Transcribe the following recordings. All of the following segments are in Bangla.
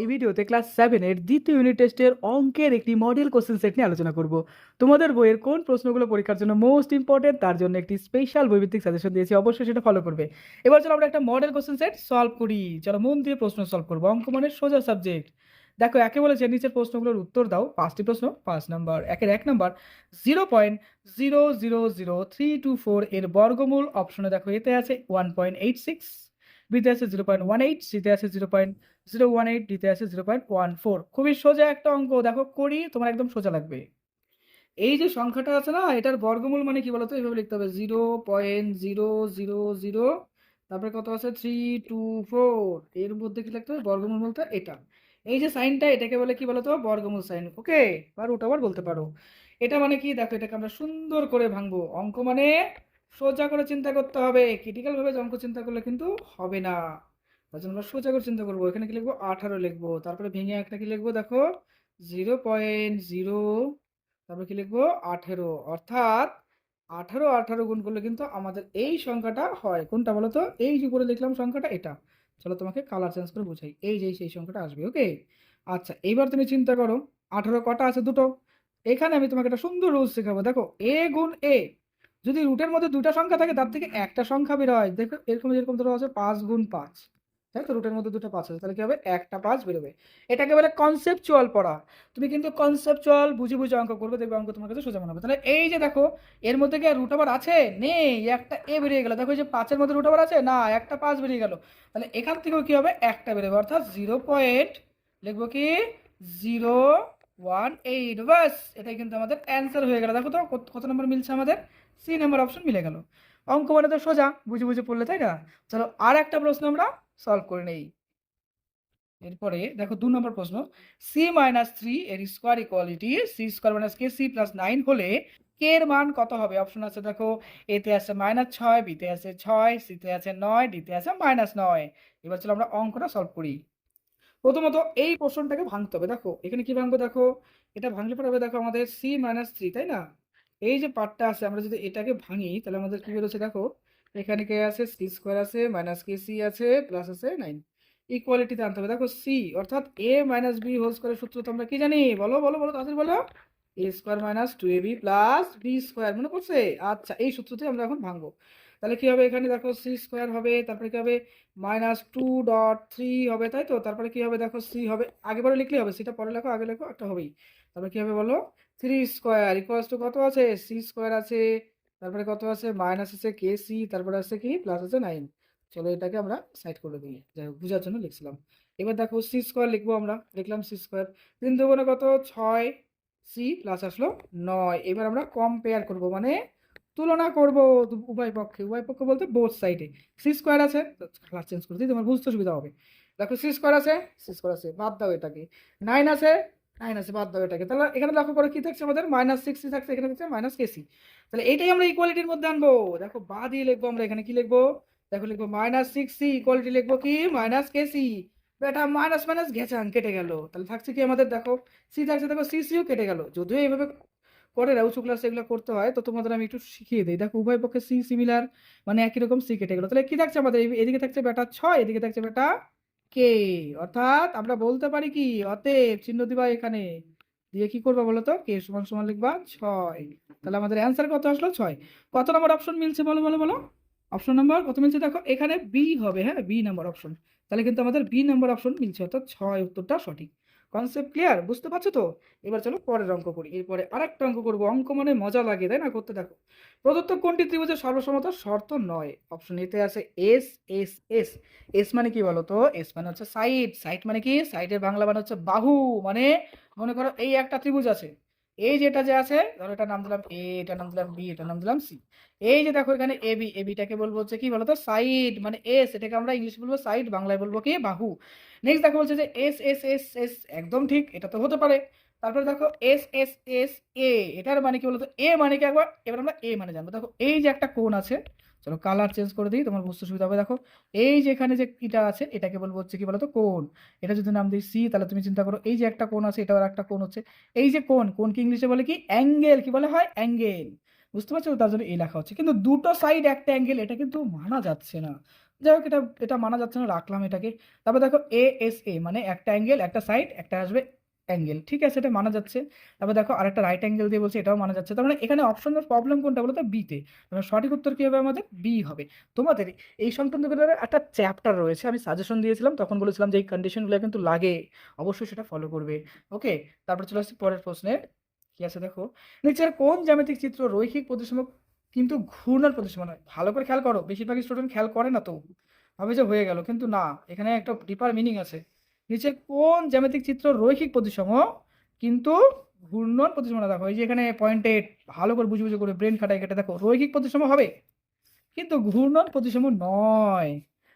এই ভিডিওতে ক্লাস সেভেনের দ্বিতীয় ইউনিট টেস্টের অঙ্কের একটি মডেল কোশ্চেন সেট নিয়ে আলোচনা করব। তোমাদের বইয়ের কোন প্রশ্নগুলো পরীক্ষার জন্য মোস্ট ইম্পর্টেন্ট তার জন্য একটি স্পেশাল বৈভিত্তিক সাজেশন দিয়েছি, অবশ্যই সেটা ফলো করবে। এবার চলো আমরা একটা মডেল কোশ্চেন সেট সলভ করি। চলো মন দিয়ে প্রশ্ন সলভ করব। অঙ্ক মানে সোজা সাবজেক্ট দেখো, একে বলেছে, নিচের প্রশ্নগুলোর উত্তর দাও। পাঁচটি প্রশ্ন, পাঁচ নাম্বার। একের এক number zero point zero zero zero three two four এর বর্গমূল অপশনে দেখো এতে আছে ওয়ান পয়েন্ট এইট সিক্স বিতে আছে জিরো পয়েন্ট ওয়ান এইট সিতে আছে zero point zero one eight ডিতে আছে জিরো পয়েন্ট ওয়ান ফোর খুবই সোজা একটা অঙ্ক, দেখো করি, তোমার একদম সোজা লাগবে। এই যে সংখ্যাটা আছে না, এটার বর্গমূল মানে কি বলতো? এইভাবে লিখতে হবে zero point zero zero zero তারপরে কত আছে? থ্রি টু ফোর এর মধ্যে কি লিখতে হবে? বর্গমূল বলতে এটা। এই যে সাইনটা, এটাকে বলে কি বলতো? বর্গমূল সাইন, ওকে? বা রুট ওভার বলতে পারো। এটা মানে কি? দেখো, এটাকে আমরা সুন্দর করে ভাঙবো। অঙ্ক মানে সোজা করে চিন্তা করতে হবে। ক্রিটিক্যাল ভাবে অঙ্ক চিন্তা করলে কিন্তু হবে না। তার জন্য আমরা সোজা করে চিন্তা করব। এখানে কি লিখব? আঠারো লিখব। তারপরে ভেঙে একটা কি লিখব? দেখো জিরো পয়েন্ট জিরো তারপরে কি লিখব? আঠেরো। অর্থাৎ আঠারো আঠারো গুণ করলে কিন্তু আমাদের এই সংখ্যাটা হয়। কোনটা বলো তো? এই যে করে লিখলাম সংখ্যাটা এটা। চলো তোমাকে কালার চেঞ্জ করে বোঝাই। এই যে সেই সংখ্যাটা আসবে ওকে আচ্ছা এইবার তুমি চিন্তা করো, আঠারো কটা আছে দুটো? এখানে আমি তোমাকে একটা সুন্দর রুলস শেখাবো। দেখো এ গুণ এ যদি রুটের মধ্যে দুটা সংখ্যা থাকে, তার থেকে একটা সংখ্যা বের হয়। দেখো, এরকম যেরকম ধরো আছে পাঁচ গুণ পাঁচ। তাই তো? রুটের মধ্যে দুটো পাঁচ আছে। তাহলে কি হবে? একটা পাঁচ বেরোবে। এটাকে বলে কনসেপচুয়াল পড়া। তুমি কিন্তু কনসেপচুয়াল বুঝে বুঝে অঙ্ক করবে, দেখবে অঙ্ক তোমার কাছে সোজা মনে হবে। তাহলে এই যে দেখো, এর মধ্যে কি রুট আবার আছে? নেই। একটা এ বেরিয়ে গেল। দেখো যে পাঁচের মধ্যে রুট আবার আছে? না, একটা পাঁচ বেরিয়ে গেল। তাহলে এখান থেকেও কি হবে? একটা বেরোবে। অর্থাৎ জিরো পয়েন্ট লিখব কি? জিরো ওয়ান এইট বাস এটাই কিন্তু আমাদের অ্যান্সার হয়ে গেল। দেখো তো, কত- নম্বর মিলছে আমাদের? সি নাম্বার অপশন মিলে গেল। অঙ্ক মানে তো সোজা, বুঝে বুঝে পড়লে, তাই না? চলো আর একটা প্রশ্ন আমরা সলভ করে নেই। এরপরে দেখো দু নম্বর প্রশ্ন। সি মাইনাস থ্রি এর square equality C square minus K C plus nine হলে কে এর মান কত হবে? অপশন আছে দেখো এতে আছে মাইনাস ছয় বিতে আছে ছয় সিতে আছে নয় ডিতে আছে মাইনাস নয়। এবার চলো আমরা অঙ্কটা সলভ করি। প্রথমত এই প্রশ্নটাকে ভাঙতে হবে। দেখো, এখানে কি ভাঙবো দেখো? এটা ভাঙলে পরে হবে দেখো আমাদের সি মাইনাস থ্রি তাই না? এই যে পার্টটা আছে, আমরা যদি এটাকে ভাঙি, তাহলে আমাদের কি বেরোচ্ছে দেখো? এখানে কে আছে? সি স্কোয়ার আছে মাইনাস কে সি আছে প্লাস আছে নাইন ইকুয়ালিটিতে আনতে হবে। দেখো সি অর্থাৎ এ মাইনাস বি হোল স্কোয়ারের সূত্র তো আমরা কি জানি? বলো বলো বলো তাদের বলো। A square minus two A B plus B square মনে পড়ছে? আচ্ছা এই সূত্রতে আমরা এখন ভাঙবো। তাহলে কি হবে? এখানে দেখো সি স্কোয়ার হবে, তারপরে কি হবে? মাইনাস টু ডট থ্রি হবে, তাই তো? তারপরে কি হবে? দেখো সি হবে, আগে পরে লিখলেই হবে, সেটা পরে লেখো, আগে লেখো, একটা হবেই। তারপরে কি হবে বলো? থ্রি স্কোয়ার ইকুয়ালস টু কত আছে? সি স্কোয়ার আছে। তারপরে কত আছে? মাইনাস আছে কে সি তারপরে আছে কি? প্লাস আছে নাইন চলো এটাকে আমরা সাইড করে দিই। যাই হোক, বোঝার জন্য লিখছিলাম। এবার দেখো সি স্কোয়ার লিখব আমরা। লিখলাম সি স্কোয়ার তিন দুগুণে কত? ছয়। সি প্লাস আসলো নয়। এবার আমরা কম্পেয়ার করব মানে তুলনা করব উভয় পক্ষে উভয় পক্ষ বলতে বোথ সাইডে সি স্কোয়ার আছে কালার চেঞ্জ করে দিই, তোমার বুঝতে সুবিধা হবে। দেখো সি স্কোয়ার আছে সি স্কোয়ার আছে, বাদ দাও এটাকে। নাইন আছে নাইন আছে, বাদ দাও এটাকে। তাহলে এখানে দেখো করে কি থাকছে আমাদের? মাইনাস সিক্সটি থাকছে, এখানে থাকছে মাইনাস কেসি তাহলে এইটাই আমরা ইকুয়ালিটির মধ্যে আনব। দেখো বা দিয়ে লিখব আমরা, এখানে কি লিখব? দেখো লিখব মাইনাস সিক্স ইকুয়ালিটি লিখব কি? মাইনাস কেসি এটা মাইনাস মাইনাস ঘেঁচান কেটে গেল। তাহলে থাকছে কি আমাদের? দেখো সি থাকছে, দেখো সি সিও কেটে গেল। যদিও এইভাবে করে উঁচু ক্লাস এগুলো করতে হয়, তো তোমাদের আমি একটু শিখিয়ে দিই। দেখো, উভয় পক্ষে সি সিমিলার মানে একই রকম সি কেটে গেল তাহলে কি থাকছে আমাদের? এদিকে থাকছে বেটা ছয়, এদিকে থাকছে বেটা কে? অর্থাৎ আমরা বলতে পারি কি? অতএব চিহ্ন দিবা এখানে। দিয়ে কি করবা বলো তো কে সমান সমান লিখবা ছয়। তাহলে আমাদের অ্যান্সার কত আসলো? ছয়। কত নম্বর অপশন মিলছে বলো বলো বলো? অপশন নাম্বার কত মিলছে? দেখো, এখানে বি হবে হ্যাঁ বি নম্বর অপশন তাহলে কিন্তু আমাদের বি নম্বর অপশন মিলছে, অর্থাৎ ছয় উত্তরটা সঠিক। কনসেপ্ট ক্লিয়ার বুঝতে পারছ তো? এবার চলো পরের অঙ্ক করি। এরপরে আরেকটা অঙ্ক করব। অঙ্ক মানে মজা লাগে, তাই না? করতে দেখো প্রদত্ত কোনটি ত্রিভুজের সর্বসম্মত শর্ত নয়? অপশন এতে আছে এস এস এস এস মানে কি বলো তো? এস মানে হচ্ছে সাইড সাইড মানে কি? সাইডের বাংলা মানে হচ্ছে বাহু। মানে মনে করো এই একটা ত্রিভুজ আছে। এই যেটা যে আছে, ধরো এটা নাম দিলাম এ এটার নাম দিলাম বি এটার নাম দিলাম সি এই যে দেখো এখানে এ বি এ বিটাকে বলব হচ্ছে কি বলতো? সাইড মানে এস এটাকে আমরা ইংলিশ বলব সাইড বাংলায় বলব কি? বাহু। নেক্সট দেখো বলছে যে এস এস এস এস একদম ঠিক, এটা তো হতে পারে। তারপরে দেখো এস এস এস এ এটার মানে কি বলতো? এ মানে কি একবার? এবার আমরা এ মানে জানব। দেখো এই যে একটা কোণ আছে চলো কালার চেঞ্জ করে দিই, তোমার বুঝতে সুবিধা হবে। দেখো, এই যে এখানে যে এটা আছে, এটাকে বলব হচ্ছে কি বলতো কোন এটা যদি নাম দিই সি তাহলে তুমি চিন্তা করো, এই যে একটা কোন আছে, এটাও একটা কোন হচ্ছে। এই যে কোন কোণ কি ইংলিশে বলে কি? অ্যাঙ্গেল, কি বলে হয়? অ্যাঙ্গেল। বুঝতে পারছ? তার জন্য এই লেখা হচ্ছে। কিন্তু দুটো সাইড একটা অ্যাঙ্গেল, এটা কিন্তু মানা যাচ্ছে না। যাই হোক, এটা এটা মানা যাচ্ছে না, রাখলাম এটাকে। তারপর দেখো এ এস এ মানে একটা অ্যাঙ্গেল, একটা সাইড একটা আসবে অ্যাঙ্গেল ঠিক আছে? এটা মানা যাচ্ছে। তারপর দেখো আরেকটা রাইট অ্যাঙ্গেল দিয়ে বলছে, এটাও মানা যাচ্ছে। তার মানে এখানে অপশনের প্রবলেম কোনটা বলতো? বিতে সঠিক উত্তর কী হবে আমাদের? বি হবে। তোমাদের এই সংক্রান্ত একটা চ্যাপ্টার রয়েছে, আমি সাজেশন দিয়েছিলাম, তখন বলেছিলাম যে এই কন্ডিশনগুলো কিন্তু লাগে, অবশ্যই সেটা ফলো করবে। ওকে তারপর চলে আসছি পরের প্রশ্নে। কি আছে দেখো? নিচের কোন জ্যামিতিক চিত্র রৈখিক প্রতিসম কিন্তু ঘূর্ণার প্রতিসম নয়? ভালো করে খেয়াল করো। বেশিরভাগ স্টুডেন্ট খেয়াল করে না তো। ভাবে যে হয়ে গেল। কিন্তু না, এখানে একটা ডিপার মিনিং আছে। নিচে কোন জ্যামিতিক চিত্র রৈখিক প্রতিসম? কিন্তু ঘূর্ণন প্রতিসম না, দেখো, এই যে এখানে পয়েন্টে ভালো করে বুঝে বুঝে করে ব্রেন খাটায় কেটে, দেখো, রৈখিক প্রতিসম হবে। কিন্তু ঘূর্ণন প্রতিসম নয়।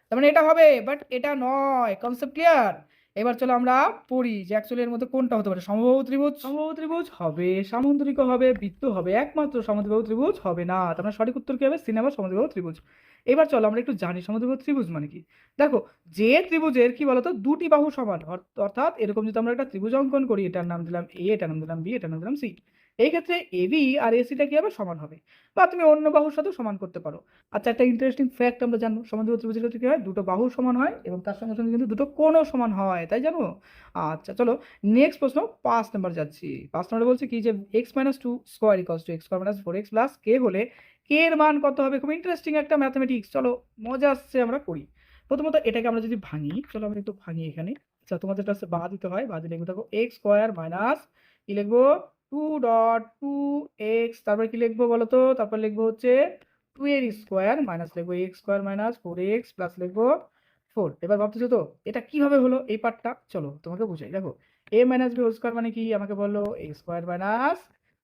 তার মানে এটা হবে বাট এটা নয়। কনসেপ্ট ক্লিয়ার এবার চলো আমরা পড়ি যে অ্যাকচুয়ালি এর মধ্যে কোনটা হতে পারে। সমবাহু ত্রিভুজ? সমবাহু ত্রিভুজ হবে সামুদ্রিক হবে, বৃত্ত হবে। একমাত্র সমদ্বিবাহু ত্রিভুজ হবে না। তার মানে সঠিক উত্তর কি হবে? সিনেমা সমদ্বিবাহু ত্রিভুজ। এবার চলো আমরা একটু জানি সমদ্বিবাহু ত্রিভুজ মানে কি? দেখো, যে ত্রিভুজের কি বলতো? দুটি বাহু সমান। অর্থ- অর্থাৎ এরকম যদি আমরা একটা ত্রিভুজ অঙ্কন করি, এটার নাম দিলাম এ এটার নাম দিলাম বি এটার নাম দিলাম সি এই ক্ষেত্রে এবি আর এসিটা কি হবে? সমান হবে। বা তুমি অন্য বাহুর সাথে সমান করতে পারো। আচ্ছা একটা ইন্টারেস্টিং ফ্যাক্ট আমরা জানব। ত্রিভুজের ক্ষেত্রে কি হয়? দুটো বাহু সমান হয় এবং তার সঙ্গে সঙ্গে কিন্তু দুটো কোণও সমান হয়। তাই জানো? আচ্ছা চলো নেক্সট প্রশ্ন পাঁচ নাম্বার যাচ্ছি। পাঁচ নাম্বার বলছে কি যে X minus two square equals to X square minus four X plus K হলে কে এর মান কত হবে? খুব ইন্টারেস্টিং একটা ম্যাথমেটিক্স চলো মজা আসছে, আমরা করি। প্রথমত এটাকে আমরা যদি ভাঙি, চলো আমরা একটু ভাঙি এখানে। আচ্ছা তোমাদের কাছে বা দিতে হয়। বা দিলে লিখব দেখো? এক্স স্কোয়ার মাইনাস কি লিখব? টু ডট টু এক্স তারপরে কি লিখব বলো তো তারপর লিখব হচ্ছে টু এর স্কোয়ার মাইনাস লিখব X square minus four X plus লিখব ফোর এবার ভাবতেছো তো, এটা কীভাবে হলো এই পার্টটা চলো তোমাকে বুঝাই। দেখো A minus B whole square মানে কি? আমাকে বলো এ স্কোয়ার মাইনাস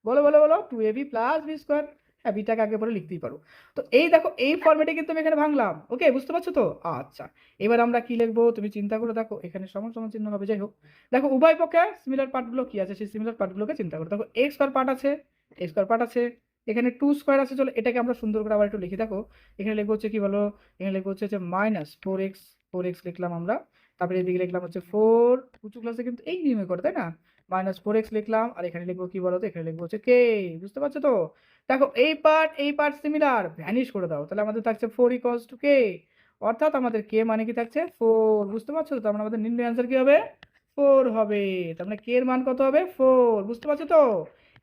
বলো বলো বলো two A B plus B square হ্যাঁ বিটাকে আগে পরে লিখতেই পারো। তো এই দেখো, এই ফর্মেটে কিন্তু আমি এখানে ভাঙলাম। ওকে বুঝতে পারছ তো? আচ্ছা এবার আমরা কি লিখব? তুমি চিন্তা করে দেখো, এখানে সমান সমান চিহ্ন হবে, যাই হোক। দেখো, উভয় পক্ষে সিমিলার পার্টগুলো কি আছে? সেই সিমিলার পার্টগুলোকে চিন্তা করো। দেখো এক্স স্কোয়ার পার্ট আছে এক্স স্কোয়ার পার্ট আছে, এখানে টু স্কোয়ার আছে, চলো এটাকে আমরা সুন্দর করে আবার একটু লিখি। দেখো, এখানে লিখব হচ্ছে কি বলো? এখানে লিখব হচ্ছে minus four X four X লিখলাম আমরা। তারপরে এদিকে লিখলাম হচ্ছে ফোর উঁচু ক্লাসে কিন্তু এই নিয়মে করে, তাই না? মাইনাস ফোর এক্স লিখলাম, আর এখানে লিখব কি বলো তো এখানে লিখব হচ্ছে কে বুঝতে পারছ তো? দেখো, এই পার্ট এই পার্ট সিমিলার ভ্যানিশ করে দাও। তাহলে আমাদের থাকছে ফোর ইকস টু কে অর্থাৎ আমাদের কে মানে কি থাকছে? ফোর বুঝতে পারছ তো? তার মানে আমাদের নির্ণয় অ্যান্সার কি হবে? ফোর হবে। তার মানে কে এর মান কত হবে? ফোর বুঝতে পারছ তো?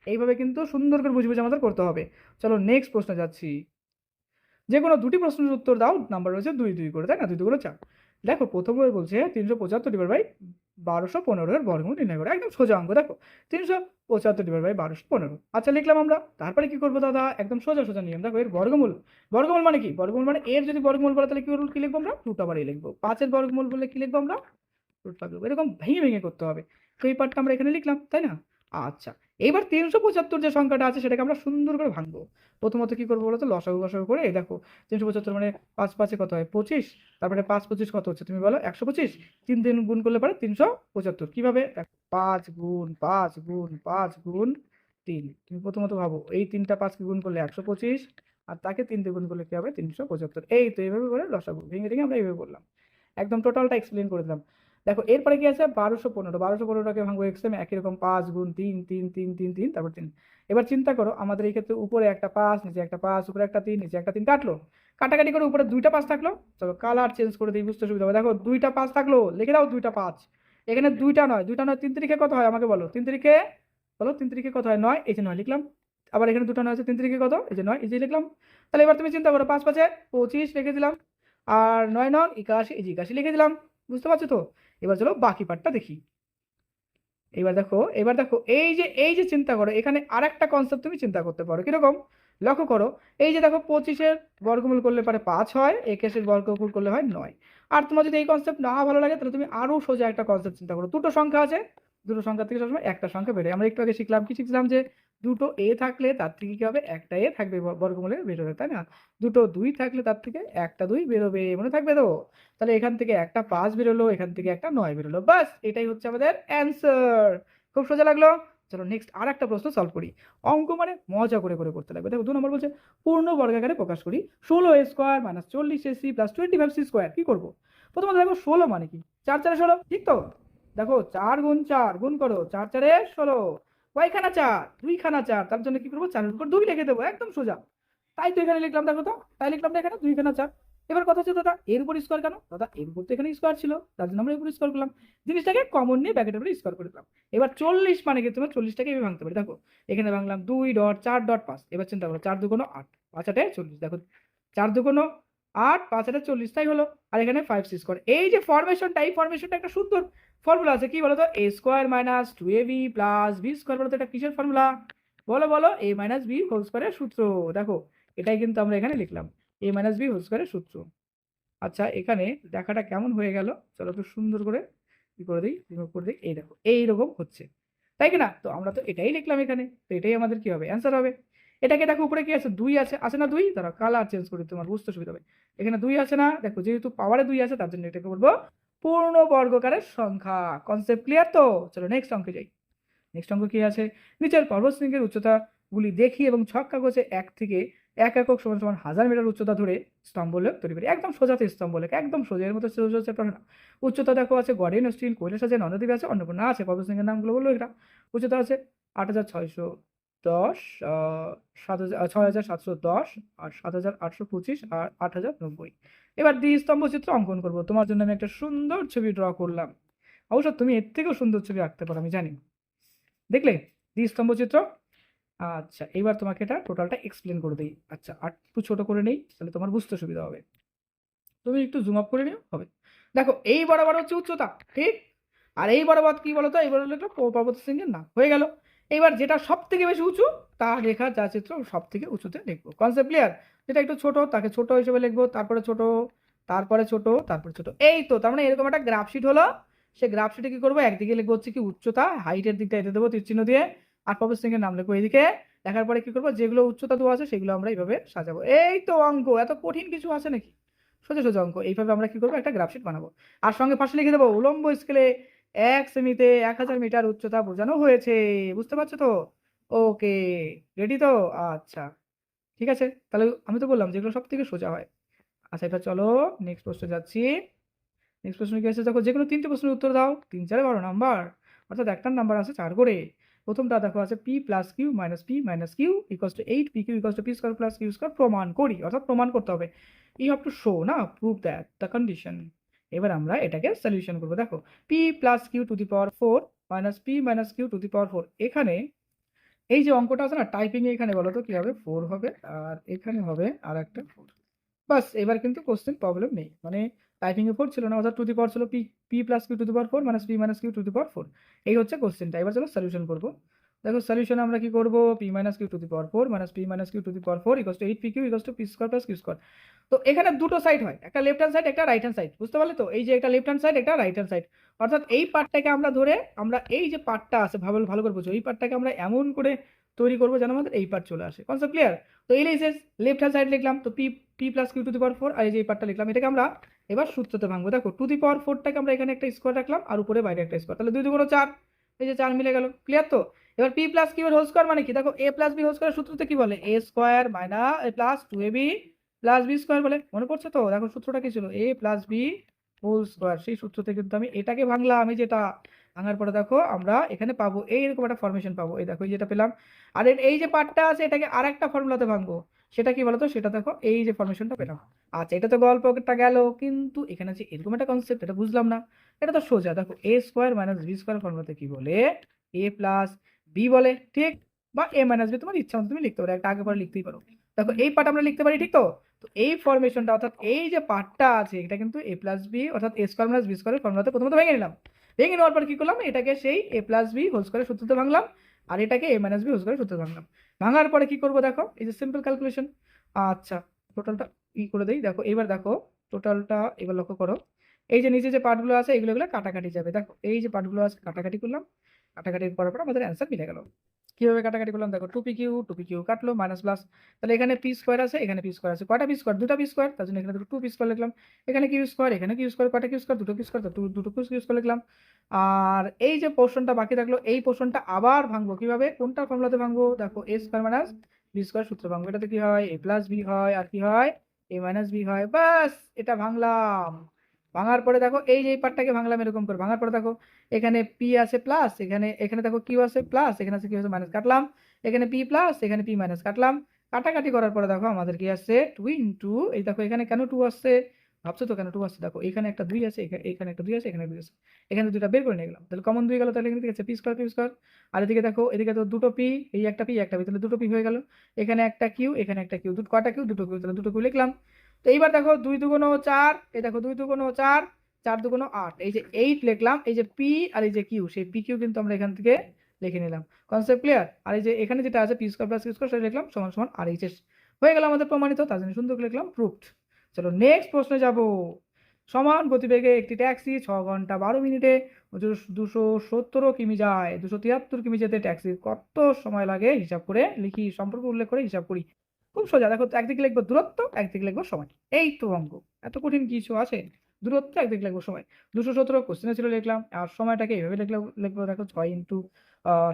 এইভাবে কিন্তু সুন্দর করে বুঝে বুঝে আমাদের করতে হবে। চলো নেক্সট প্রশ্নে যাচ্ছি। যে কোনো দুটি প্রশ্নের উত্তর দাও নাম্বার রয়েছে দুই দুই করে, তাই না? দুই দুই করে চার। দেখো, প্রথমে বলছে তিনশো পঁচাত্তর ডিভাইড বাই বারোশো পনেরো এর বর্গমূল নির্ণয় করো। একদম সোজা অঙ্ক, দেখো। তিনশো পঁচাত্তর ডিভাইড বাই বারোশো পনেরো। আচ্ছা লিখলাম আমরা। তারপরে কি করব দাদা? একদম সোজা সোজা নিয়ম। দেখো, এর বর্গমূল। বর্গমূল মানে কি? বর্গমূল মানে এর যদি বর্গমূল বলে, তাহলে কি করব? কি লিখব আমরা? রুট আবার এই লিখব। পাঁচের বর্গমূল বলে কি লিখব আমরা? রুট পাবো এরকম ভেঙে ভেঙে করতে হবে। তো এই পার্টটা আমরা এখানে লিখলাম, তাই না? আচ্ছা এবার তিনশো পঁচাত্তর যে সংখ্যাটা আছে সেটাকে আমরা সুন্দর করে ভাঙবো। প্রথমত কি করব বলতো? লসাগু লসাগু করে, এই দেখো, তিনশো পঁচাত্তর মানে পাঁচ পাঁচে কত হয়? পঁচিশ, তারপরে পাঁচ পঁচিশ কত হচ্ছে? তুমি বলো, একশো পঁচিশ। তিন দিন গুণ করলে পারে তিনশো পঁচাত্তর। কীভাবে? পাঁচ গুণ পাঁচ গুণ পাঁচ গুণ তিন। তুমি প্রথমত ভাবো, এই তিনটা পাঁচকে গুণ করলে একশো পঁচিশ, আর তাকে তিন গুণ করলে কি হবে? তিনশো পঁচাত্তর। এই তো এইভাবে করে লসাগু ভেঙে ভেঙে আমরা এইভাবে বললাম একদম টোটালটা এক্সপ্লেন করে দিলাম। দেখো, এরপরে কি আছে? বারোশো পনেরো। বারোশো পনেরোটাকে ভাঙবো এক্সএম একই রকম পাঁচ গুণ তিন তিন তিন তিন তিন, তারপর তিন। এবার চিন্তা করো, আমাদের এই ক্ষেত্রে উপরে একটা পাঁচ, নিচে একটা পাঁচ, উপরে একটা তিন, নিচে একটা তিন কাটলো। কাটাকাটি করে উপরে দুইটা পাঁচ থাকল। চলো কালার চেঞ্জ করে দিই, বুঝতে সুবিধা হবে। দেখো, দুইটা পাঁচ থাকল, লিখে দাও দুইটা পাঁচ। এখানে দুইটা নয় দুইটা নয়, তিন তারিখে কত হয় আমাকে বলো? তিন তারিখে, বলো, তিন তারিখে কত হয়? নয়, এই যে নয় লিখলাম। আবার এখানে দুটো নয় আছে, তিন তারিখে কত? এই যে নয়, এই যে লিখলাম। তাহলে এবার তুমি চিন্তা করো, পাঁচ পাঁচে পঁচিশ লিখে দিলাম। আর নয় নয়, একাশি, এই যে একাশি লিখে দিলাম। বুঝতে পারছ তো? এবার চলো বাকি পার্টটা দেখি। এবার দেখো এবার দেখো, এই যে এই যে চিন্তা করো, এখানে আর একটা কনসেপ্ট তুমি চিন্তা করতে পারো, কীরকম? লক্ষ্য করো, এই যে দেখো পঁচিশের বর্গমূল করলে পারে পাঁচ হয়, একুশের বর্গমূল করলে হয় নয়। আর তোমার যদি এই কনসেপ্ট না ভালো লাগে, তাহলে তুমি আরও সোজা একটা কনসেপ্ট চিন্তা করো। দুটো সংখ্যা আছে দুটো সংখ্যা থেকে সবসময় একটা সংখ্যা বেড়ে আমরা একটু আগে শিখলাম কি? শিখলাম যে দুটো এ থাকলে তার থেকে কি হবে? একটা এ থাকবে বর্গমূলে বেরোবে, তাই না? দুটো দুই থাকলে তার থেকে একটা দুই বেরোবে মনে থাকবে তো? তাহলে এখান থেকে একটা পাঁচ বেরোলো, এখান থেকে একটা নয় বেরোলো। বাস, এটাই হচ্ছে আমাদের অ্যান্সার খুব সোজা লাগল? চলো নেক্সট আর একটা প্রশ্ন সলভ করি। অঙ্ক মানে মজা করে করে করতে লাগবে। দেখো, দু নম্বর বলছে, পূর্ণ বর্গাকারে প্রকাশ করি। ষোলো এ স্কোয়ার মাইনাস চল্লিশ AC plus twenty five C square কি করব? প্রথমত দেখো, ষোলো মানে কি? চার চারে ষোলো, ঠিক তো? দেখো, চার গুণ চার, গুণ করো, চার চারে ষোলো, কয়খানা চার? দুইখানা চার, তার জন্য কি করব? চারের উপর দুই লিখে দেবো, একদম সোজা। তাই তো এখানে লিখলাম, দেখো তো, তাই লিখলাম না এখানে, দুইখানা চার। এবার কথা হচ্ছে দাদা, এর উপর স্কোয়ার কেন? দাদা, এর উপর তো এখানে স্কোয়ার ছিল, তার জন্য আমরা এর উপর স্কোয়ার করলাম। জিনিসটাকে কমন নিয়ে ব্যাকেটের উপরে স্কোয়ার করে দিলাম। এবার চল্লিশ মানে কি? তোমার চল্লিশটাকে এভাবে ভাঙতে পারি। দেখো, এখানে ভাঙলাম দুই ডট চার ডট পাঁচ। এবার চিন্তা করো, চার দুগুণ আট, পাঁচ আটে চল্লিশ। দেখো, চার দুগুণ আট, পাঁচ আটে চল্লিশ, তাই হলো। আর এখানে ফাইভ সি স্কোয়ার এই যে ফরমেশনটা এই ফরমেশনটা একটা সুন্দর ফর্মুলা আছে কি বলো তো A square minus two A B plus B square বলতো, এটা কিসের ফর্মুলা? বলো বলো এ মাইনাস বি হোল স্কোয়ারের সূত্র। দেখো, এটাই কিন্তু আমরা এখানে লিখলাম। এ মাইনাস বি হোল স্কোয়ারের সূত্র। আচ্ছা এখানে দেখাটা কেমন হয়ে গেল? চলো একটু সুন্দর করে কি করে দিই রিমুভ করে দিই। এই দেখো, এইরকম হচ্ছে। তাই কি না? তো আমরা তো এটাই লিখলাম এখানে। তো এটাই আমাদের কি হবে? অ্যান্সার হবে। এটাকে দেখো, উপরে কি আছে? দুই আছে। আছে না দুই? তারা কালার চেঞ্জ করে, তোমার বুঝতে সুবিধা হবে। এখানে দুই আছে না? দেখো, যেহেতু পাওয়ারে দুই আছে, তার জন্য এটাকে বলব পূর্ণ বর্গকারের সংখ্যা। কনসেপ্ট ক্লিয়ার তো? চলো নেক্সট অঙ্কে যাই। নেক্সট অঙ্ক কি আছে? নিচের পর্বতশৃঙ্গের উচ্চতাগুলি দেখি এবং ছক কাগজে এক থেকে এক একক সমান সমান হাজার মিটার উচ্চতা ধরে স্তম্ভ লেখ তৈরি করি। একদম সোজাতে স্তম্ভ লেখ একদম সোজা এর মতো সোজা না উচ্চতা দেখো আছে গডেন, স্টিল, কৈলাস আছে, নন্দদ্বীপ আছে, অন্নপূর্ণা আছে, পর্বতশৃঙ্গের নামগুলো বলল এটা উচ্চতা আছে আট হাজার ছয়শো দশ সাত হাজার ছয় হাজার সাতশো দশ আর সাত হাজার আটশো পঁচিশ আর আট হাজার নব্বই। এবার দ্বিস্তম্ভ চিত্র অঙ্কন করব। তোমার জন্য আমি একটা সুন্দর ছবি ড্র করলাম। অবশ্য তুমি এর থেকেও সুন্দর ছবি আঁকতে পারো, আমি জানি। দেখলে? দ্বিস্তম্ভ চিত্র? আচ্ছা এবার তোমাকে এটা টোটালটা এক্সপ্লেন করে দিই। আচ্ছা আর একটু ছোটো করে নেই, তাহলে তোমার বুঝতে সুবিধা হবে। তুমি একটু জুম আপ করে নিও, হবে। দেখো, এই বরাবর হচ্ছে উচ্চতা, ঠিক? আর এই বরাবর কি বলতো? এই বরাবর একটা পর্বত সিংহের নাম। হয়ে গেল। এবার যেটা সব থেকে বেশি উঁচু তার রেখা যা চিত্র সব থেকে উঁচুতে লিখব। কনসেপ্ট ক্লিয়ার যেটা একটু ছোট, তাকে ছোট হিসেবে লিখব, তারপরে ছোট তারপরে ছোট তারপরে ছোট। এই তো, তার মানে এরকম একটা গ্রাফশিট হলো। সে গ্রাফশিটে কি করব? একদিকে লিখব হচ্ছে কি উচ্চতা হাইটের দিকটা এতে দেবো তীর চিহ্ন দিয়ে, আর পবন সিংহের নাম লিখব এইদিকে। দেখার পরে কি করব? যেগুলো উচ্চতা দেওয়া আছে, সেগুলো আমরা এইভাবে সাজাবো। এই তো অঙ্ক, এত কঠিন কিছু আছে নাকি? সোজা সোজা অঙ্ক। এইভাবে আমরা কি করব? একটা গ্রাফশিট বানাবো। আর সঙ্গে পাশে লিখে দেবো, উলম্ব স্কেলে এক সেমিতে এক হাজার মিটার উচ্চতা বোঝানো হয়েছে। বুঝতে পারছ তো? ওকে রেডি তো? আচ্ছা ঠিক আছে। তাহলে আমি তো বললাম যেগুলো সব থেকে সোজা হয়। আচ্ছা এবার চলো নেক্সট প্রশ্ন যাচ্ছি। নেক্সট প্রশ্ন কি আছে দেখো, যে কোনো তিনটে প্রশ্নের উত্তর দাও। তিন, চারে বারো নাম্বার অর্থাৎ একটার নাম্বার আছে চার করে। প্রথমটা দেখো আছে P plus Q minus P minus Q equals to eight P Q equals to P square plus Q square প্রমাণ করি। অর্থাৎ প্রমাণ করতে হবে। ইউ হ্যাভ টু শো না? প্রুভ দ্যাট দ্য কন্ডিশন এবার আমরা এটাকে সলিউশন করব। দেখো P plus Q to the power four minus P minus Q to the power four এখানে এই যে অঙ্কটা আছে না টাইপিং এখানে বলো তো কি হবে? ফোর হবে, আর এখানে হবে আর একটা ফোর বাস, এবার কিন্তু কোশ্চেন প্রবলেম নেই। মানে টাইপিং এ ফোর ছিল না, অর্থাৎ টু দি পাওয়ার ছিল P P plus Q to the power four minus P minus Q to the power four এই হচ্ছে কোশ্চেনটা এবার চলো সলিউশন করব। দেখো সলিউশনে আমরা কি করব? P minus Q to the power four minus P minus Q to the power four equals to eight P Q equals to P square plus Q square তো এখানে দুটো সাইড হয়, একটা লেফট হ্যান্ড সাইড একটা রাইট হ্যান্ড সাইড বুঝতে পারলে তো? এই যে একটা লেফট হ্যান্ড সাইড একটা রাইট হ্যান্ড সাইড অর্থাৎ এই পার্টটাকে আমরা ধরে আমরা এই যে পার্টটা আছে, ভালো ভালো করে বুঝো, এই পার্টটাকে আমরা এমন করে তৈরি করব যেন আমাদের এই পার্ট চলে আসে। কনসেপ্ট ক্লিয়ার তো এই লেসেস লেফট হ্যান্ড সাইড লিখলাম, তো P P plus Q to the power four আর এই যে এই পার্টটা লিখলাম, এটাকে আমরা এবার সূত্রতে ভাঙবো। দেখো টু দি পাওয়ার ফোরটাকে আমরা এখানে একটা স্কোয়ার রাখলাম, আর উপরে বাইরে একটা স্কোয়ার তাহলে দুই দুগুণ চার। এই যে চার মিলে গেল। ক্লিয়ার তো? এবার পি প্লাস কিউ এর হোল স্কোয়ার মানে কি? দেখো A plus B whole square সূত্রতে কি বলে? A square minus plus two A B plus B square বলে। মনে পড়ছে তো? দেখো সূত্রটা কি ছিল? A plus B whole square সেই সূত্রতে কিন্তু আমি এটাকে ভাঙলাম। আমি যেটা ভাঙার পরে দেখো আমরা এখানে পাবো, এইরকম একটা ফরমেশন পাবো। এই দেখো, এই যেটা পেলাম। আর এই যে পার্টটা আছে, এটাকে আর একটা ফর্মুলাতে ভাঙবো। সেটা কি বলতো? সেটা দেখো এই যে ফরমেশনটা পেলাম। আচ্ছা এটা তো গল্পটা গেল কিন্তু এখানে যে এরকম একটা কনসেপ্ট এটা বুঝলাম না। এটা তো সোজা। দেখো A square minus B square ফর্মুলাতে কি বলে? এ প্লাস বি বলে ঠিক? বা এ মাইনাস বি তোমার ইচ্ছা মতো তুমি লিখতে পারো একটা আগে পরে লিখতেই পারো। দেখো এই পার্ট আমরা লিখতে পারি ঠিক তো? তো এই ফরমেশনটা অর্থাৎ এই যে পার্টটা আছে এটা কিন্তু এ প্লাস বি অর্থাৎ এ স্কোয়ার মাইনাস বি স্কোয়ারের ফর্মুলাতে প্রথমত ভেঙে নিলাম। ভেঙে নেওয়ার পর কি করলাম? এটাকে সেই এ প্লাস বি হোল স্কোয়ারের সূত্রতে ভাঙলাম আর এটাকে এ মাইনাস বি হোল স্কোয়ারের সূত্রতে ভাঙলাম। ভাঙার পরে কি করব দেখো? এই যে সিম্পল ক্যালকুলেশন আচ্ছা টোটালটা ই করে দেই। দেখো, এবার দেখো টোটালটা এবার লক্ষ্য করো। এই যে নিচে যে পার্টগুলো আছে, এগুলো কাটাকাটি যাবে। দেখো, এই যে পার্টগুলো আছে, কাটাকাটি করলাম। কাটাকাটির করার পর আমাদের অ্যান্সার মিলে গেল। কীভাবে কাটাকাটি করলাম? দেখো two P Q two P Q কাটলো মাইনাস প্লাস তাহলে এখানে পি স্কোয়ার আছে, এখানে পি স্কোয়ার আছে। কটা পি স্কোয়ার দুটা পি স্কোয়ার তার জন্য এখানে টু পি স্কোয়ার লিখলাম। এখানে কিউ স্কোয়ার এখানে কিউ স্কোয়ার কয়টা কিউ স্কোয়ার দুটো কিউ স্কোয়ার দুটো কিউ স্কোয়ার লিখলাম। আর এই যে পোর্শনটা বাকি থাকল, এই পোর্শনটা আবার ভাঙবো কীভাবে? কোনটা ফর্মুলাতে ভাঙবো? দেখো A square minus B square সূত্র ভাঙবো। এটাতে কি হয়? এ প্লাস বি হয়, আর কি হয়? এ মাইনাস বি হয়। বাস এটা ভাঙলাম। ভাঙার পরে দেখো, এই যে এই পার্টটাকে ভাঙলাম এরকম করে। ভাঙার পরে দেখো, এখানে পি আছে প্লাস এখানে এখানে দেখো কিউ আছে প্লাস এখানে আছে কি আছে মাইনাস কাটলাম, এখানে পি প্লাস এখানে পি মাইনাস কাটলাম, কাটাকাটি করার পরে দেখো, আমাদের কি আসছে? টু ইন্টু এই দেখো, এখানে কেন টু আসছে? ভাবছ তো কেন টু আসছে? দেখো, এখানে একটা দুই আছে এখানে একটা দুই আছে, এখানে দুই আছে। এখানে দুইটা বের করে নিয়ে গেলাম। তাহলে কমন দুই গেল, তাহলে এখানে আছে পি স্কোয়ার পি স্কোয়ার আর এদিকে দেখো, এদিকে তো দুটো পি এই একটা পি একটা পি তাহলে দুটো পি হয়ে গেল। এখানে একটা কিউ এখানে একটা কিউ দুটো কটা কিউ দুটো কিউ তাহলে দুটো কিউ লিখলাম। তো এইবার দেখো দুই দুগুণ চার, এই দেখো দুই দুগুণ চার চার দুগুণ আট। এই যে এইট লিখলাম, এই যে পি আর এই যে কিউ সেই পি কিউ কিন্তু আমরা এখান থেকে লিখে নিলাম। কনসেপ্ট ক্লিয়ার আর এই যে এখানে যেটা আছে P square plus Q square সেটা লিখলাম সমান সমান আর এইচ এস হয়ে গেল আমাদের প্রমাণিত, তার জন্য সুন্দর করে লিখলাম প্রুফড চলো নেক্সট প্রশ্নে যাব। সমান গতিবেগে একটি ট্যাক্সি ছ ঘণ্টা বারো মিনিটে দুশো সত্তর কিমি যায়, দুশো তিয়াত্তর কিমি যেতে ট্যাক্সির কত সময় লাগে হিসাব করে লিখি, সম্পর্ক উল্লেখ করে হিসাব করি। খুব সোজা। দেখো একদিকে লিখব দূরত্ব, একদিকে লিখব সময়। এই তো অঙ্ক। এত কঠিন কিছু আছে? দূরত্ব, একদিকে লিখব সময়। দুশো সতেরো কোশ্চেনে ছিল লিখলাম। আর সময়টাকে এইভাবে লিখলে লিখব দেখো, ছয় ইন্টু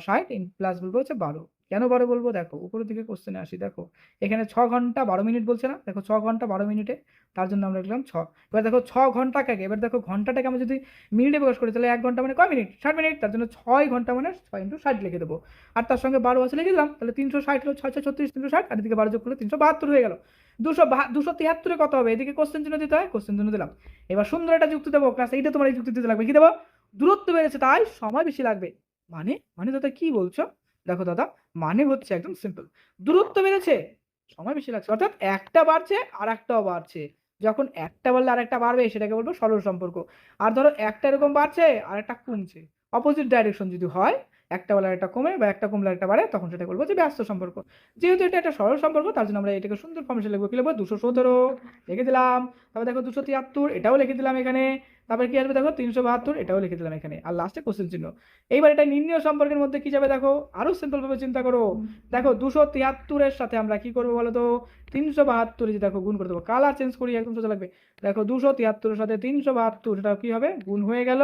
ষাট প্লাস বলব হচ্ছে বারো। কেন বারো বলব? দেখো, উপরের দিকে কোশ্চেনে আসি। দেখো, এখানে ছ ঘণ্টা বারো মিনিট বলছে না? দেখো, ছ ঘণ্টা বারো মিনিটে, তার জন্য আমরা লিখলাম ছ। এবার দেখো, ছ ঘন্টাকে এবার দেখো, ঘন্টাটাকে আমরা যদি মিনিটে প্রকাশ করি, তাহলে এক ঘণ্টা মানে কয় মিনিট? ষাট মিনিট। তার জন্য ছয় ঘণ্টা মানে ছয় ইন্টু ষাট লিখে দেবো। আর তার সঙ্গে বারো আছে, লিখে দিলাম। তাহলে তিনশো ষাট হলো ছয় ছত্রিশ, তিনশো ষাট। আর এদিকে বারো যোগ করলে তিনশো বাহাত্তর হয়ে গেল। দুশো দুশো তিয়াত্তরে কত হবে? এদিকে কোশ্চেন চিহ্ন দিতে হয় কোশ্চেন চিহ্ন দিলাম। এবার সুন্দর একটা যুক্তি দেবো ক্লাস এইটা তোমার এই যুক্তি দিতে লাগবে। কি দেবো? দূরত্ব বেড়েছে, তাই সময় বেশি লাগবে। মানে মানে দাদা কি বলছো? দেখো দাদা মানে হচ্ছে একদম সিম্পল দূরত্ব বেড়েছে সময় বেশি লাগছে। অর্থাৎ একটা বাড়ছে আর একটাও বাড়ছে। যখন একটা বললে আর একটা বাড়বে সেটাকে বলব সরল সম্পর্ক। আর ধরো একটা এরকম বাড়ছে আর একটা কমছে। অপোজিট ডাইরেকশন যদি হয় একটা বেলা একটা কমে বা একটা কমলে একটা বাড়ে, তখন সেটা বলব যে ব্যস্ত সম্পর্ক। যেহেতু এটা একটা সরল সম্পর্ক, তার জন্য আমরা এটাকে সুন্দর ফর্মেশন লিখব। কি লিখব? দুশো সতেরো। লিখে দিলাম। তারপর দেখো দুশো তিয়াত্তর, এটাও লিখে দিলাম এখানে। তারপরে কি আসবে দেখো? তিনশো বাহাত্তর, এটাও লিখে দিলাম এখানে। আর লাস্টে কোশ্চেন চিহ্ন। এইবার এটা নির্ণয় সম্পর্কের মধ্যে কি যাবে দেখো? আরও সিম্পল ভাবে চিন্তা করো। দেখো দুশো তিয়াত্তরের সাথে আমরা কি করব বলো তো? তিনশো বাহাত্তরে যে দেখো গুণ করে দেবো। কালার চেঞ্জ করি, একদম সোজা লাগবে। দেখো দুশো তিয়াত্তরের সাথে তিনশো বাহাত্তর এটা কী হবে? গুণ হয়ে গেল।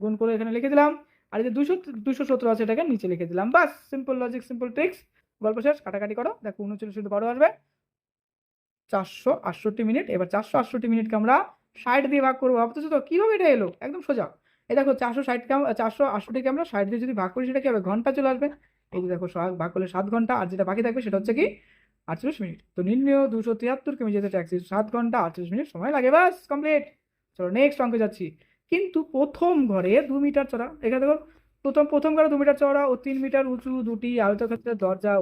গুণ করে এখানে লিখে দিলাম। আর যে দুশো দুশো সতেরো আছে এটাকে নিচে লিখে দিলাম। বাস সিম্পল লজিক সিম্পল ট্রিক্স গল্প শেষ, কাটাকাটি করো। দেখো উনচল্লিশ শুধু বারো আসবে চারশো আটষট্টি মিনিট, এবার চারশো আটষট্টি মিনিটকে আমরা ষাট দিয়ে ভাগ করব। ভাবতেছো তো, কীভাবে এটা এলো? একদম সোজা। এই দেখো চারশো ষাটকে চারশো আটষট্টিকে আমরা ষাট দিয়ে যদি ভাগ করি, সেটা কি হবে? ঘণ্টা চলে আসবে। এই যে দেখো ভাগ করলে সাত ঘণ্টা, আর যেটা বাকি থাকবে সেটা হচ্ছে কি? আটচল্লিশ মিনিট। তো নির্ণয় দুশো তিয়াত্তর কিমি যেতে ট্যাক্সি সাত ঘণ্টা, আটচল্লিশ মিনিট সময় লাগে। বাস কমপ্লিট চলো নেক্সট অঙ্কে যাচ্ছি। কিন্তু প্রথম ঘরে দু মিটার চড়া। এখানে দেখো, প্রথম প্রথম ঘরে দু মিটার চওড়া ও তিন মিটার উঁচু দুটি আয়তক্ষেত্রের দরজা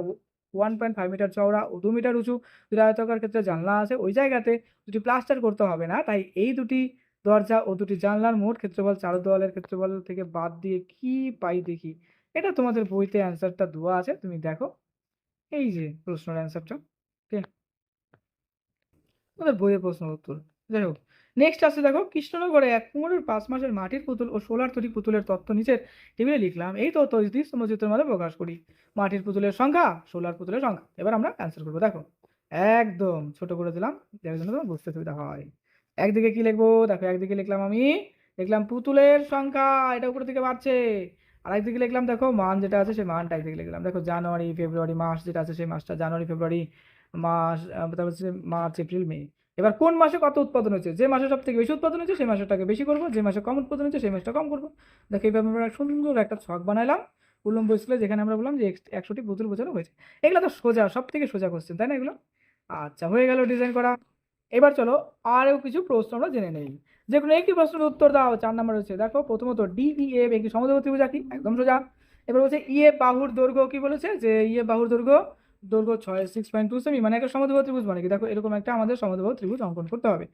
ওয়ান পয়েন্ট ফাইভ মিটার চওড়া ও দু মিটার উঁচু দুটি আয়তকার ক্ষেত্রে জানলা আছে। ওই জায়গাতে দুটি প্লাস্টার করতে হবে না, তাই এই দুটি দরজা ও দুটি জানলার মোট ক্ষেত্রফল চার দেওয়ালের ক্ষেত্রফল থেকে বাদ দিয়ে কি পাই দেখি? এটা তোমাদের বইতে অ্যান্সারটা দেওয়া আছে, তুমি দেখো। এই যে প্রশ্নের অ্যান্সারটা ওকে তোমাদের বইয়ের প্রশ্ন উত্তর, যাই হোক। নেক্সট আছে দেখো কৃষ্ণনগরে এক কুমোরের পাঁচ মাসের মাটির পুতুল ও সোলার তৈরি পুতুলের তথ্য নিচের টেবিলে লিখলাম, এই তথ্য নির্দিষ্টম চিত্রের মধ্যে প্রকাশ করি। মাটির পুতুলের সংখ্যা, সোলার পুতুলের সংখ্যা। এবার আমরা অ্যান্সার করব, দেখো। একদম ছোট করে দিলাম, যার জন্য তোমার বুঝতে সুবিধা হয়। একদিকে কি লিখব? দেখো, একদিকে লিখলাম আমি, লিখলাম পুতুলের সংখ্যা, এটা উপর দিকে বাড়ছে। আর একদিকে লিখলাম, দেখো, মান যেটা আছে সেই মানটা একদিকে লিখলাম। দেখো, জানুয়ারি, ফেব্রুয়ারি মাস যেটা আছে সেই মাসটা, জানুয়ারি, ফেব্রুয়ারি, মাস তারপর মার্চ, এপ্রিল, মে। এবার কোন মাসে কত উৎপাদন হচ্ছে যে মাসে সব থেকে বেশি উৎপাদন হচ্ছে সেই মাসেটাকে বেশি করব, যে মাসে কম উৎপাদন হচ্ছে সেই মাসটা কম করব। দেখো, এইভাবে আমরা সুন্দর একটা ছক বানাইলাম, উল্লম্ব স্কেলে যেখানে আমরা বললাম যে একশোটি পুতুল বোঝানো হয়েছে। এগুলো তো সোজা সব থেকে সোজা কোশ্চেন তাই না এগুলো? আচ্ছা হয়ে গেল ডিজাইন করা। এবার চলো, আরও কিছু প্রশ্ন আমরা জেনে নেই। যে কোনো একটি প্রশ্নের উত্তর দাও, চার নম্বর হচ্ছে, দেখো, প্রথমত ডি ই এফ একটি ত্রিভুজ আঁকি একদম সোজা। এবার বলছে ইয়ে বাহুর দৈর্ঘ্য কি বলেছে? যে ইয়ে বাহুর দৈর্ঘ্য দৈর্ঘ্য ছয় সিক্স পয়েন্ট টু সেমি মানে একটা সমদ্রবাহু ত্রিভুজ মানে কি? দেখো, এরকম একটা আমাদের সমদ্রবাহু ত্রিভুজ অঙ্কন করতে হবে।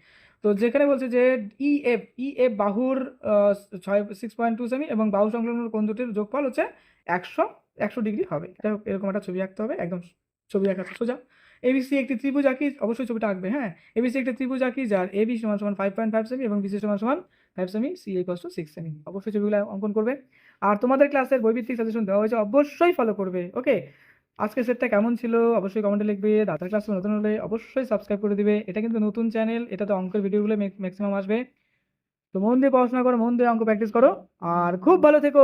তো যেখানে বলছে যে ই এফ ই এফ বাহুর ছয় সিক্স পয়েন্ট টু সেমি এবং বাহু সংলগ্ন কোণ দুটির যোগফল হচ্ছে একশো একশো ডিগ্রি হবে। যাই হোক, এরকম একটা ছবি আঁকতে হবে, একদম ছবি আঁকা সোজা। এবিসি একটি ত্রিভুজ আঁকি, অবশ্যই ছবিটা আঁকবে হ্যাঁ? এবিসি একটি ত্রিভুজ আঁকি যার এবি সমান সমান ফাইভ পয়েন্ট ফাইভ সেমি এবং বিসি সমান সমান ফাইভ সেমি সি ইকস টু সিক্স সেমি অবশ্যই ছবিগুলো অঙ্কন করবে। আর তোমাদের ক্লাসের বৈভিত্তিক সাজেশন দেওয়া হয়েছে, অবশ্যই ফলো করবে ওকে আজকে সেটটা কেমন ছিল? অবশ্যই কমেন্টে লিখবে। দাদার ক্লাস নতুন হলে অবশ্যই সাবস্ক্রাইব করে দিবে। এটা কিন্তু নতুন চ্যানেল এটাতে অঙ্কের ভিডিওগুলো ম্যাক্সিমাম আসবে। তো মন দিয়ে পড়াশোনা করো, মন দিয়ে অঙ্ক প্র্যাকটিস করো। আর খুব ভালো থেকো!